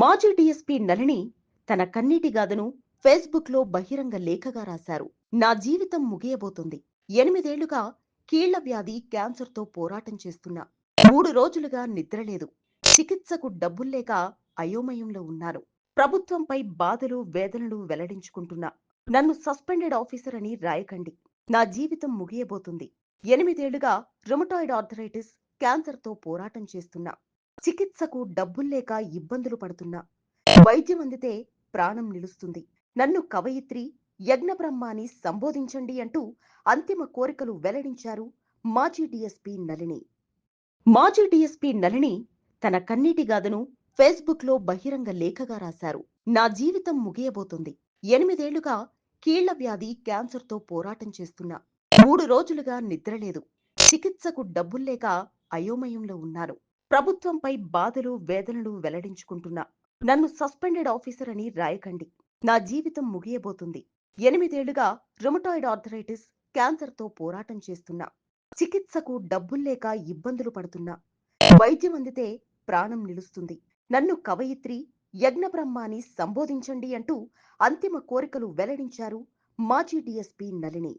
మాజీ డీఎస్పీ నళిని తన కన్నీటి గాథను ఫేస్బుక్లో బహిరంగ లేఖగా రాశారు. నా జీవితం ముగియబోతుంది. ఎనిమిదేళ్ళుగా కీళ్ళ వ్యాధి క్యాన్సర్తో పోరాటం చేస్తున్నా. మూడు రోజులుగా నిద్రలేదు. చికిత్సకు డబ్బుల్లేక అయోమయంలో ఉన్నాను ప్రభుత్వంపై బాధలు వేదనలు వెల్లడించుకుంటున్నా. నన్ను సస్పెండెడ్ ఆఫీసర్ అని రాయకండి. నా జీవితం ముగియబోతుంది. ఎనిమిదేళ్ళుగా రుమటాయిడ్ ఆర్థరైటిస్ క్యాన్సర్తో పోరాటం చేస్తున్నా. చికిత్సకు డబ్బుల్లేక ఇబ్బందులు పడుతున్నా. వైద్యం అందితే ప్రాణం నిలుస్తుంది. నన్ను కవయిత్రి యజ్ఞబ్రహ్మాని సంబోధించండి అంటూ అంతిమ కోరికలు వెల్లడించారు మాజీ డీఎస్పీ నళిని. మాజీ డీఎస్పీ నళిని తన కన్నీటి గాథను ఫేస్బుక్లో బహిరంగ లేఖగా రాశారు. నా జీవితం ముగియబోతుంది. ఎనిమిదేళ్ళుగా కీళ్ళ వ్యాధి క్యాన్సర్తో పోరాటం చేస్తున్నా. మూడు రోజులుగా నిద్రలేదు. చికిత్సకు డబ్బుల్లేక అయోమయంలో ఉన్నాను ప్రభుత్వంపై బాధలు వేదనలు వెల్లడించుకుంటున్నా నన్ను సస్పెండెడ్ ఆఫీసర్ అని రాయకండి. నా జీవితం ముగియబోతుంది. ఎనిమిదేళ్ళుగా రుమటాయిడ్ ఆర్థరైటిస్ క్యాన్సర్తో పోరాటం చేస్తున్నా. చికిత్సకు డబ్బుల్లేక ఇబ్బందులు పడుతున్నా. వైద్యం అందితే ప్రాణం నిలుస్తుంది. నన్ను కవయిత్రి యజ్ఞబ్రహ్మాని సంబోధించండి అంటూ అంతిమ కోరికలు వెల్లడించారు మాజీ డీఎస్పీ నలిని